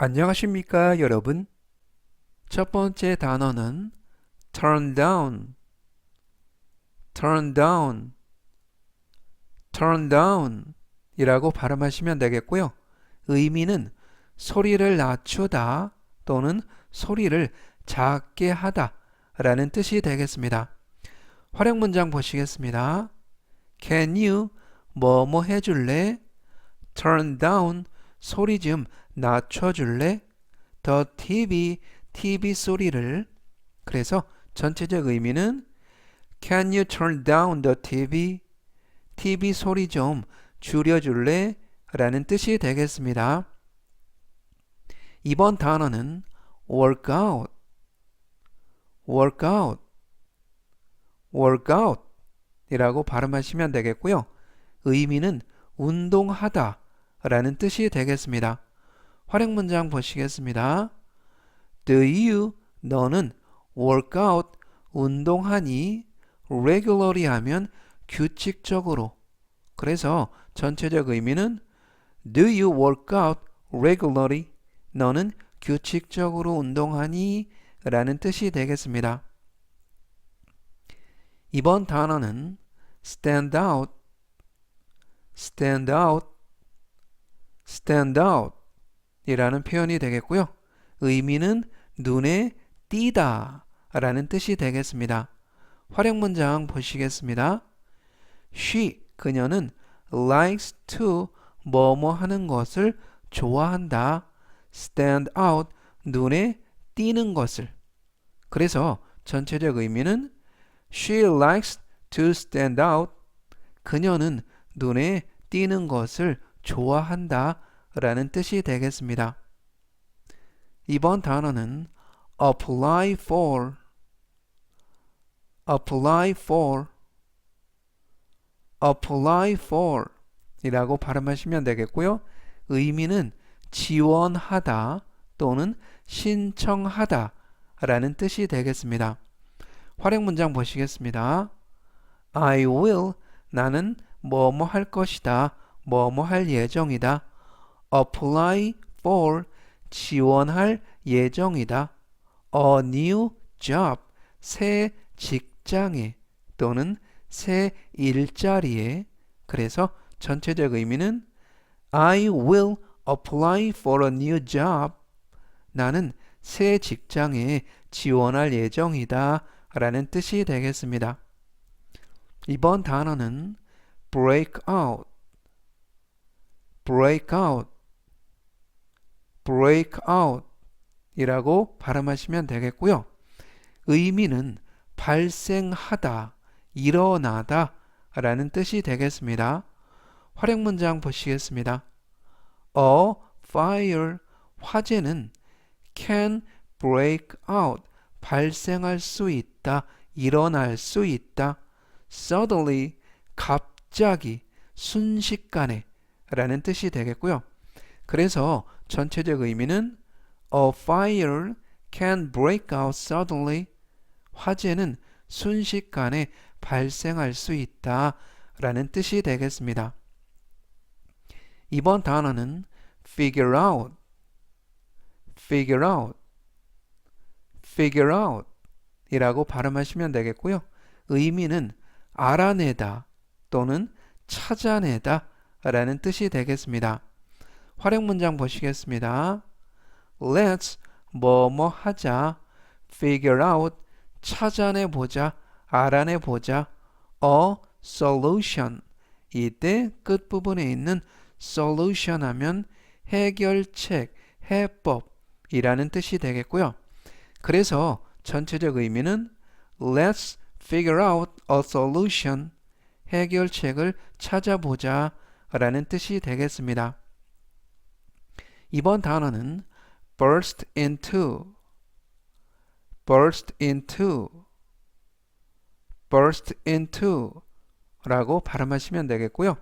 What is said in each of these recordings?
안녕하십니까, 여러분? 첫 번째 단어는 turn down, turn down, turn down 이라고 발음하시면 되겠고요. 의미는 소리를 낮추다 또는 소리를 작게 하다 라는 뜻이 되겠습니다. 활용 문장 보시겠습니다. Can you 뭐뭐 해줄래? Turn down 소리 좀 낮춰줄래? The TV TV 소리를 그래서 전체적 의미는 Can you turn down the TV? TV 소리 좀 줄여줄래? 라는 뜻이 되겠습니다. 이번 단어는 workout, workout, workout 이라고 발음하시면 되겠고요. 의미는 운동하다 라는 뜻이 되겠습니다. 활용 문장 보시겠습니다. Do you, 너는 workout, 운동하니 regularly 하면 규칙적으로. 그래서 전체적 의미는 Do you work out regularly? 너는 규칙적으로 운동하니? 라는 뜻이 되겠습니다. 이번 단어는 stand out, stand out, stand out 이라는 표현이 되겠고요. 의미는 눈에 띄다 라는 뜻이 되겠습니다. 활용 문장 보시겠습니다. She, 그녀는 likes to 뭐뭐 하는 것을 좋아한다. stand out, 눈에 띄는 것을. 그래서 전체적 의미는 She likes to stand out. 그녀는 눈에 띄는 것을 좋아한다. 라는 뜻이 되겠습니다. 이번 단어는 apply for, apply for, apply for 이라고 발음하시면 되겠고요. 의미는 지원하다 또는 신청하다 라는 뜻이 되겠습니다. 활용 문장 보시겠습니다. I will 나는 뭐뭐 할 것이다. 뭐뭐 할 예정이다. apply for 지원할 예정이다. a new job 새 직장에 또는 새 일자리에 그래서 전체적 의미는 I will apply for a new job 나는 새 직장에 지원할 예정이다 라는 뜻이 되겠습니다. 이번 단어는 break out break out break out 이라고 발음하시면 되겠고요. 의미는 발생하다, 일어나다 라는 뜻이 되겠습니다. 활용 문장 보시겠습니다. A fire, 화재는 can break out, 발생할 수 있다, 일어날 수 있다. suddenly, 갑자기, 순식간에 라는 뜻이 되겠고요. 그래서 전체적 의미는 A fire can break out suddenly. 화재는 순식간에 발생할 수 있다 라는 뜻이 되겠습니다. 이번 단어는 figure out, figure out, figure out 이라고 발음하시면 되겠고요. 의미는 알아내다 또는 찾아내다 라는 뜻이 되겠습니다. 활용 문장 보시겠습니다. Let's 뭐뭐 하자 figure out 찾아내 보자 알아내 보자 a solution 이때 끝부분에 있는 solution 하면 해결책, 해법이라는 뜻이 되겠고요. 그래서 전체적 의미는 Let's figure out a solution 해결책을 찾아보자 라는 뜻이 되겠습니다. 이번 단어는 burst into, burst into, burst into 라고 발음하시면 되겠고요.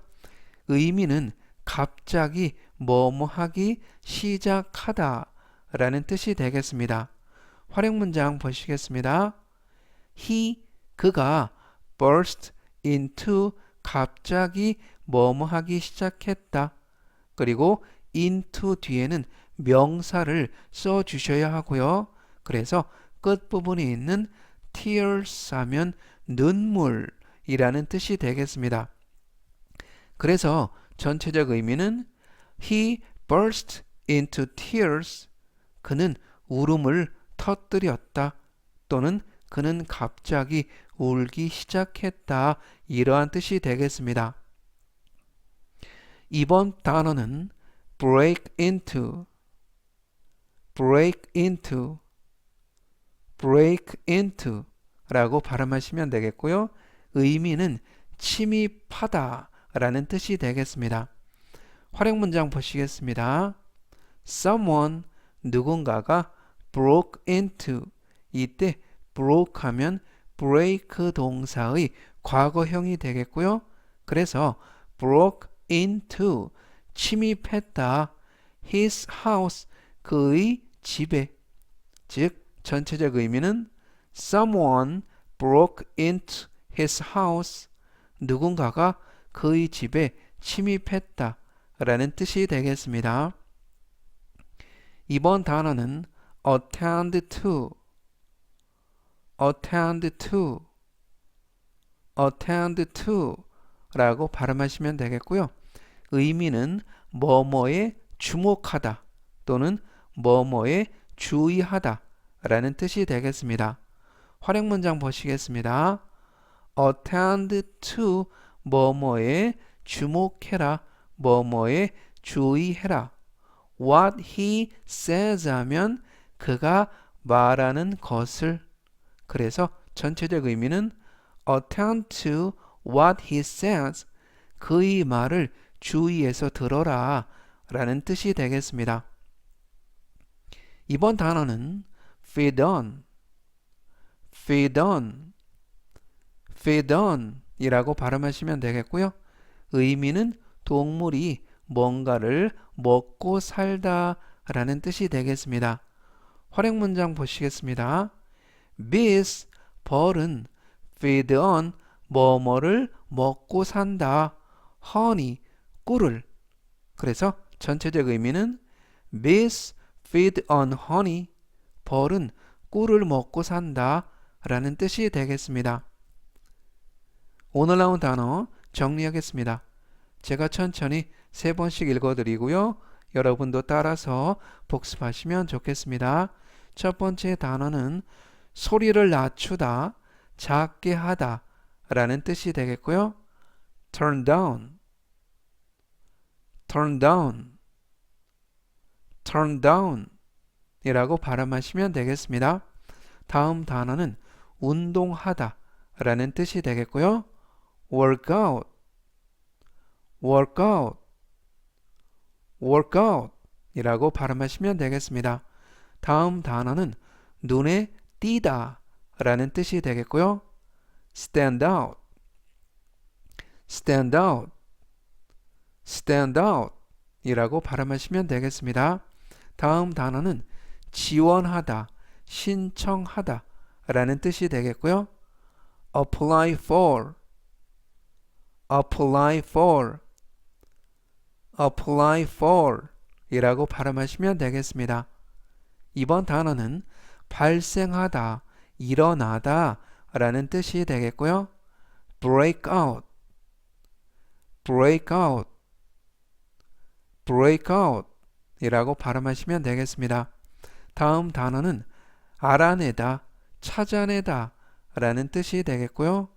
의미는 갑자기 뭐뭐 하기 시작하다 라는 뜻이 되겠습니다. 활용 문장 보시겠습니다. He, 그가 burst into 갑자기 뭐뭐 하기 시작했다. 그리고 into 뒤에는 명사를 써 주셔야 하고요. 그래서 끝부분에 있는 tears 하면 눈물이라는 뜻이 되겠습니다. 그래서 전체적 의미는 he burst into tears 그는 울음을 터뜨렸다 또는 그는 갑자기 울기 시작했다 이러한 뜻이 되겠습니다. 이번 단어는 break into break into break into 라고 발음하시면 되겠고요. 의미는 침입하다 라는 뜻이 되겠습니다. 활용 문장 보시겠습니다. Someone 누군가가 broke into 이때 broke 하면 break 동사의 과거형이 되겠고요. 그래서 broke into 침입했다. his house 그의 집에 즉 전체적 의미는 someone broke into his house 누군가가 그의 집에 침입했다 라는 뜻이 되겠습니다. 이번 단어는 attend to attend to attend to 라고 발음하시면 되겠고요. 의미는 뭐뭐에 주목하다 또는 뭐뭐에 주의하다 라는 뜻이 되겠습니다. 활용 문장 보시겠습니다. attend to 뭐뭐에 주목해라 뭐뭐에 주의해라 what he says 하면 그가 말하는 것을 그래서 전체적 의미는 attend to what he says 그의 말을 주의해서 들어라 라는 뜻이 되겠습니다. 이번 단어는 feed on, feed on, feed on 이라고 발음하시면 되겠고요. 의미는 동물이 뭔가를 먹고 살다 라는 뜻이 되겠습니다. 활용 문장 보시겠습니다. Bees, 벌은 feed on, 뭐뭐를 먹고 산다. honey, 꿀을. 그래서 전체적 의미는 bees feed on honey, 벌은 꿀을 먹고 산다 라는 뜻이 되겠습니다. 오늘 나온 단어 정리하겠습니다. 제가 천천히 세 번씩 읽어드리고요. 여러분도 따라서 복습하시면 좋겠습니다. 첫 번째 단어는 소리를 낮추다, 작게 하다 라는 뜻이 되겠고요. turn down, turn down, turn down 이라고 발음하시면 되겠습니다. 다음 단어는 운동하다 라는 뜻이 되겠고요. workout, workout, workout 이라고 발음하시면 되겠습니다. 다음 단어는 눈에 띄다 라는 뜻이 되겠고요. stand out, stand out, stand out 이라고 발음하시면 되겠습니다. 다음 단어는 지원하다, 신청하다 라는 뜻이 되겠고요. apply for, apply for, apply for 이라고 발음하시면 되겠습니다. 이번 단어는 발생하다, 일어나다 라는 뜻이 되겠고요. break out, break out, break out 이라고 발음하시면 되겠습니다. 다음 단어는 알아내다, 찾아내다 라는 뜻이 되겠고요.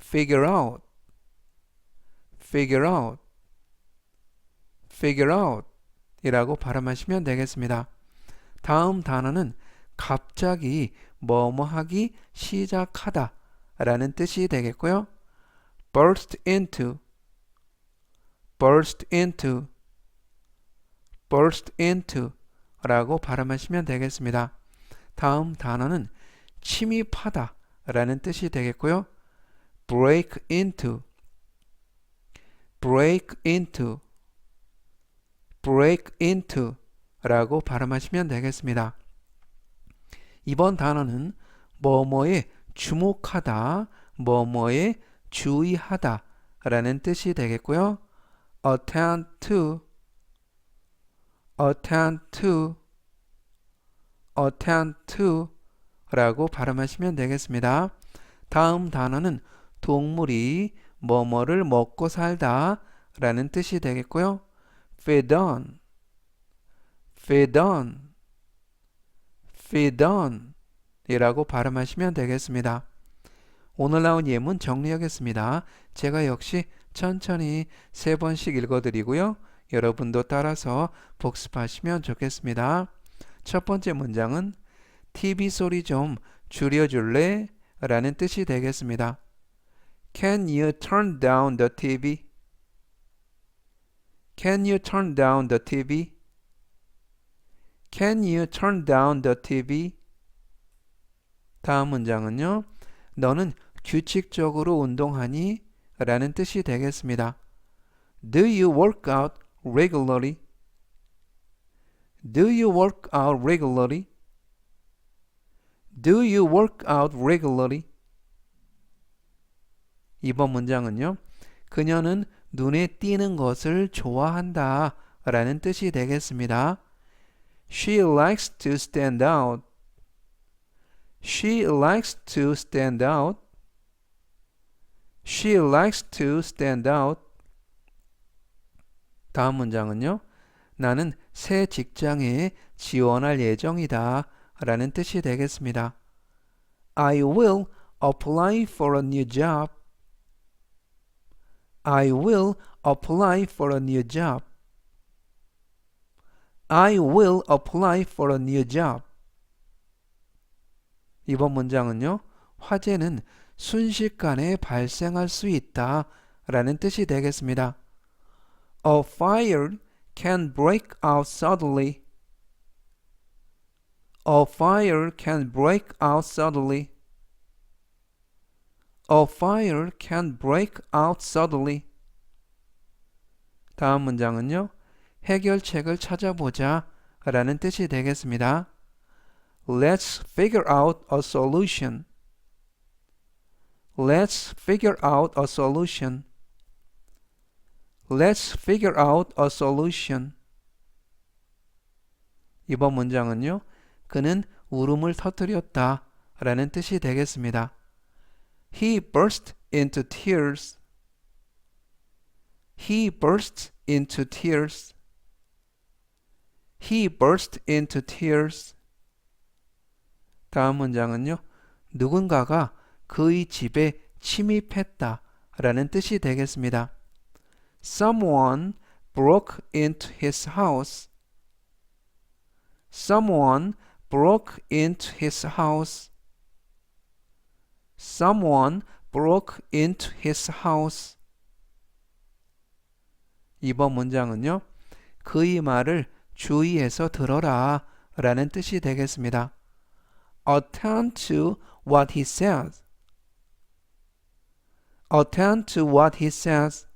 figure out, figure out, figure out 이라고 발음하시면 되겠습니다. 다음 단어는 갑자기 뭐뭐 하기 시작하다 라는 뜻이 되겠고요. burst into, burst into, burst into 라고 발음하시면 되겠습니다. 다음 단어는 침입하다 라는 뜻이 되겠고요. break into, break into, break into 라고 발음하시면 되겠습니다. 이번 단어는 뭐뭐에 주목하다, 뭐뭐에 주의하다 라는 뜻이 되겠고요. attend to, attend to, attend to 라고 발음하시면 되겠습니다. 다음 단어는 동물이 뭐뭐를 먹고 살다 라는 뜻이 되겠고요. feed on, feed on, feed on 이라고 발음하시면 되겠습니다. 오늘 나온 예문 정리하겠습니다. 제가 역시 천천히 세 번씩 읽어드리고요. 여러분도 따라서 복습하시면 좋겠습니다. 첫 번째 문장은 TV 소리 좀 줄여줄래? 라는 뜻이 되겠습니다. Can you turn down the TV? Can you turn down the TV? Can you turn down the TV? 다음 문장은요. 너는 규칙적으로 운동하니? 라는 뜻이 되겠습니다. Do you work out regularly? Do you work out regularly? Do you work out regularly? 이번 문장은요. 그녀는 눈에 띄는 것을 좋아한다 라는 뜻이 되겠습니다. She likes to stand out. She likes to stand out. She likes to stand out. 다음 문장은요. 나는 새 직장에 지원할 예정이다 라는 뜻이 되겠습니다. I will apply for a new job. I will apply for a new job. I will apply for a new job. 이번 문장은요. 화재는 순식간에 발생할 수 있다 라는 뜻이 되겠습니다. A fire can break out suddenly. A fire can break out suddenly. A fire can break out suddenly. 다음 문장은요. 해결책을 찾아보자 라는 뜻이 되겠습니다. Let's figure out a solution. Let's figure out a solution. Let's figure out a solution. 이번 문장은요. 그는 울음을 터뜨렸다 라는 뜻이 되겠습니다. He burst into tears. He burst into tears. He burst into tears. 다음 문장은요. 누군가가 그의 집에 침입했다 라는 뜻이 되겠습니다. Someone broke into his house. Someone broke into his house. Someone broke into his house. 이번 문장은요. 그의 말을 주의해서 들어라 라는 뜻이 되겠습니다. Attend to what he says. Attend to what he says.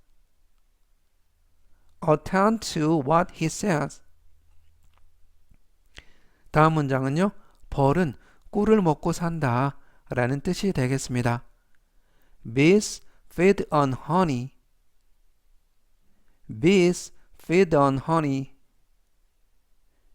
Attend to what he says. 다음 문장은요. 벌은 꿀을 먹고 산다 라는 뜻이 되겠습니다. Bees feed on honey. Bees feed on honey.